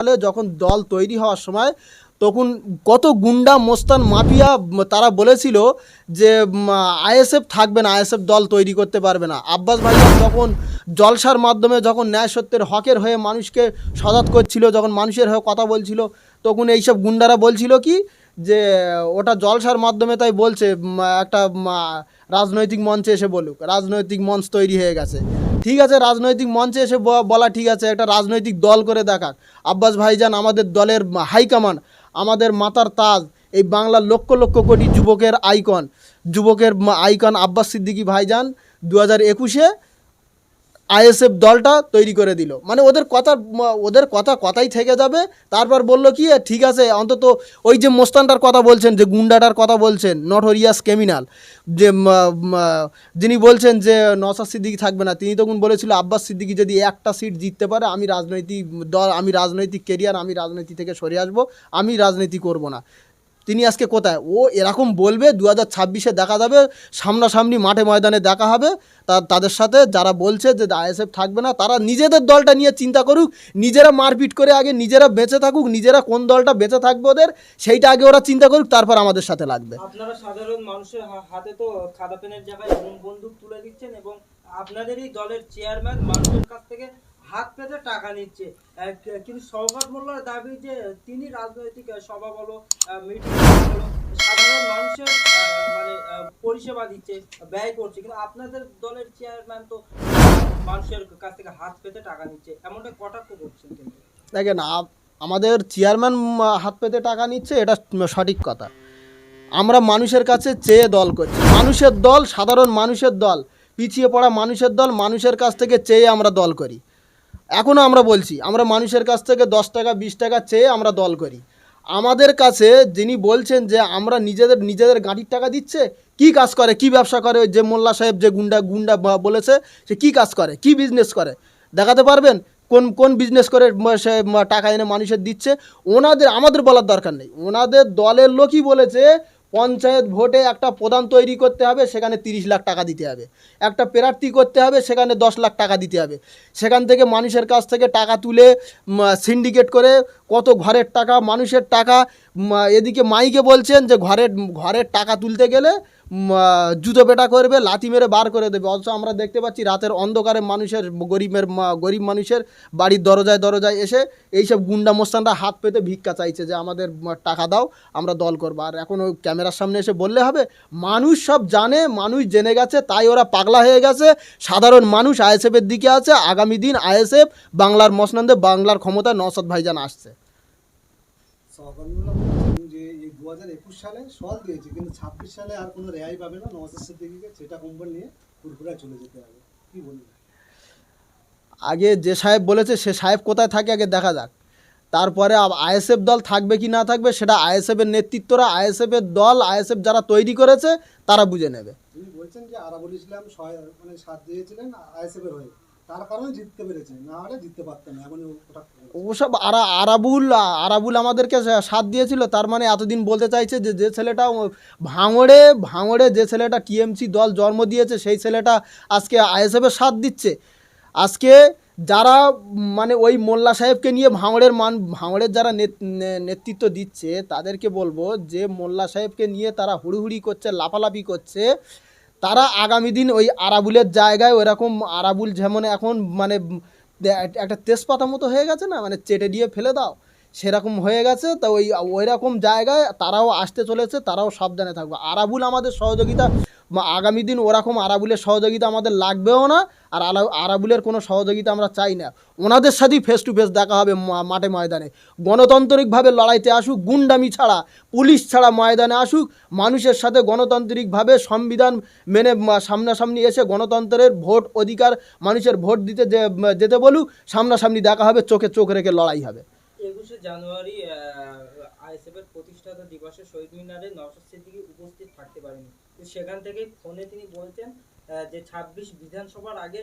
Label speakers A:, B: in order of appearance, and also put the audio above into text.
A: সালে যখন দল তৈরি হওয়ার সময় তখন কত গুন্ডা, মোস্তান, মাফিয়া তারা বলেছিল যে আইএসএফ থাকবে না, আইএসএফ দল তৈরি করতে পারবে না। আব্বাস ভাই যখন জলসার মাধ্যমে যখন ন্যায় সত্যের হকের হয়ে মানুষকে সজাত করছিল, যখন মানুষের হয়ে কথা বলছিল, তখন এইসব গুন্ডারা বলছিল কি যে, ওটা জলসার মাধ্যমে তাই বলছে একটা রাজনৈতিক মঞ্চে এসে বলুক, রাজনৈতিক মঞ্চ তৈরি হয়ে গেছে। ঠিক আছে, রাজনৈতিক মঞ্চে এসে বলা ঠিক আছে, একটা রাজনৈতিক দল করে দেখাক। আব্বাস ভাইজান আমাদের দলের হাইকমান্ড আমাদের মাতার তাজ, এই বাংলার লক্ষ লক্ষ কোটি যুবকের আইকন যুবকের আইকন আব্বাস সিদ্দিকী ভাইজান দু হাজার একুশে আইএসএফ দলটা তৈরি করে দিল। মানে ওদের কথা ওদের কথা কথাই থেকে যাবে। তারপর বলল কি ঠিক আছে, অন্তত ওই যে মোস্তানটার কথা বলছেন, যে গুন্ডাটার কথা বলছেন নটোরিয়াস ক্রিমিনাল, যে যিনি বলছেন যে নসাদ সিদ্দিকি থাকবে না। তিনি তখন বলেছিল, আব্বাস সিদ্দিকি যদি একটা সিট জিততে পারে, আমি রাজনৈতিক দল, আমি রাজনৈতিক কেরিয়ার আমি রাজনীতি থেকে সরে আসব, আমি রাজনীতি করব না। তিনি আজকে কোথায়? ও এরকম বলবে দু হাজার ছাব্বিশে দেখা যাবে, সামনাসামনি মাঠে ময়দানে দেখা হবে। তা, তাদের সাথে যারা বলছে যে আইএসএফ থাকবে না, তারা নিজেদের দলটা নিয়ে চিন্তা করুক, নিজেরা মারপিট করে আগে নিজেরা বেঁচে থাকুক, নিজেরা কোন দলটা বেঁচে থাকবে ওদের, সেইটা আগে ওরা চিন্তা করুক, তারপর আমাদের সাথে লাগবে।
B: আপনারা সাধারণ মানুষের হাতে তো খাতা পেনের জায়গায় বন্দুক তুলে দিচ্ছেন এবং আপনাদেরই দলের চেয়ারম্যান মানুষের কাছ থেকে হাত পেতে টাকা নিচ্ছে। কিন্তু সৌগত মোল্লার দাবি যে তিনি রাজনৈতিক সভা বলো মিটিং সাধারণ মানুষের মানে পরিষেবা দিচ্ছে, ব্যয় করছে। কিন্তু আপনাদের দলের চেয়ারম্যান তো মানুষের কাছ থেকে হাত পেতে টাকা নিচ্ছে। এমনটা কটাক্ষ করছেন কিন্তু
A: দেখেন আমাদের চেয়ারম্যান হাত পেতে টাকা নিচ্ছে, এটা সঠিক কথা। আমরা মানুষের কাছে চেয়ে দল করছি। মানুষের দল সাধারণ মানুষের দল। পিছিয়ে পড়া মানুষের দল মানুষের কাছ থেকে চেয়ে আমরা দল করি। এখনও আমরা বলছি, আমরা মানুষের কাছ থেকে দশ টাকা, বিশ টাকা চেয়ে আমরা দল করি। আমাদের কাছে যিনি বলছেন যে আমরা নিজেদের নিজেদের গাড়ির টাকা দিচ্ছে, কি কাজ করে, কি ব্যবসা করে যে মোল্লা সাহেব যে গুন্ডা গুন্ডা বলেছে, সে কি কাজ করে, কি বিজনেস করে? দেখাতে পারবেন কোন কোন বিজনেস করে সে টাকা এনে মানুষের দিচ্ছে? ওনাদের, আমাদের বলার দরকার নেই। ওনাদের দলের লোকই বলেছে পঞ্চায়েত ভোটে একটা প্রধান তৈরি করতে হবে, সেখানে তিরিশ লাখ টাকা দিতে হবে। একটা প্রার্থী করতে হবে, সেখানে দশ লাখ টাকা দিতে হবে। সেখান থেকে মানুষের কাছ থেকে টাকা তুলে সিন্ডিকেট করে কত ঘরের টাকা, মানুষের টাকা এদিকে মাইকে বলছেন যে ঘরের ঘরের টাকা তুলতে গেলে জুতো পেটা করবে, লাথি মেরে বার করে দেবে। অথচ আমরা দেখতে পাচ্ছি রাতের অন্ধকারে মানুষের, গরিবের গরিব মানুষের বাড়ির দরজায় দরজায় এসে এইসব গুন্ডা মোস্তানরা হাত পেতে ভিক্ষা চাইছে যে, আমাদের টাকা দাও, আমরা দল করব। আর এখন ওই ক্যামেরার সামনে এসে বললে হবে, মানুষ সব জানে, মানুষ জেনে গেছে, তাই ওরা পাগলা হয়ে গেছে। সাধারণ মানুষ আইএসএফের দিকে আছে, আগামী দিন আইএসএফ বাংলার মসনন্দে বাংলার ক্ষমতায় নওসাদ ভাইজান আসছে
C: সহকর্মীরা বলছেন যে এই দু হাজার একুশ সালে সল দিয়েছে কিন্তু ছাব্বিশ সালে আর কোনো রেহাই পাবে না নওয়াজ সিদ্দিকিকে সেটা কোম্পানি নিয়ে পুরপুরায় চলে যেতে হবে। কি বলবেন?
A: আগে যে সাহেব বলেছে সে সাহেব কোথায় থাকে আগে দেখা যাক। তারপরে আইএসএফ দল থাকবে কি না থাকবে সেটা আইএসএফের নেতৃত্বরা আইএসএফের দল আইএসএফ যারা তৈরি করেছে তারা বুঝে নেবে।
C: তিনি বলছেন যে আরাবুল ইসলাম সহায় মানে সাথ দিয়েছিলেন আইএসএফের হয়ে। তার
A: ওসব আরা, আরাবুল আরাবুল আমাদেরকে সাথ দিয়েছিল, তার মানে এতদিন বলতে চাইছে যে যে ছেলেটা ভাঙড়ে ভাঙড়ে যে ছেলেটা টিএমসি দল জন্ম দিয়েছে, সেই ছেলেটা আজকে আইএসএফের সাথ দিচ্ছে। আজকে যারা মানে ওই মোল্লা সাহেবকে নিয়ে ভাঙড়ের মান, ভাঙড়ের যারা নেতৃত্ব দিচ্ছে, তাদেরকে বলব যে, মোল্লা সাহেবকে নিয়ে তারা হুড়ুহুড়ি করছে, লাফালাফি করছে। তারা আগামী দিন ওই আরাবুলের জায়গায় ওরকম আরাবুল যেমন এখন মানে একটা তেজপাতা মতো হয়ে গেছে না? মানে চেটে দিয়ে ফেলে দাও। সেরকম হয়ে গেছে, তা ওই ওই রকম জায়গায় তারাও আসতে চলেছে, তারাও সাবধানে থাকবে। আরাবুল আমাদের সহযোগিতা আগামী দিন ওরকম আরাবুলের সহযোগিতা আমাদের লাগবেও না, আর আলা- আরাবুলের কোনো সহযোগিতা আমরা চাই না। ওনাদের সাথেই ফেস টু ফেস দেখা হবে মাঠে ময়দানে। গণতান্ত্রিকভাবে লড়াইতে আসুক, গুন্ডামি ছাড়া, পুলিশ ছাড়া ময়দানে আসুক, মানুষের সাথে গণতান্ত্রিকভাবে সংবিধান মেনে সামনাসামনি এসে গণতন্ত্রের ভোট অধিকার, মানুষের ভোট দিতে যেতে বলুক, সামনাসামনি দেখা হবে, চোখে চোখ রেখে লড়াই হবে।
B: একুশে জানুয়ারি আইএসএফ এর প্রতিষ্ঠাতা দিবসে শহীদ মিনারে নওশাদ সিদ্দিকী উপস্থিত থাকতে পারেনি সেখান থেকে ফোনে তিনি বলছেন যে ছাব্বিশ বিধানসভার আগে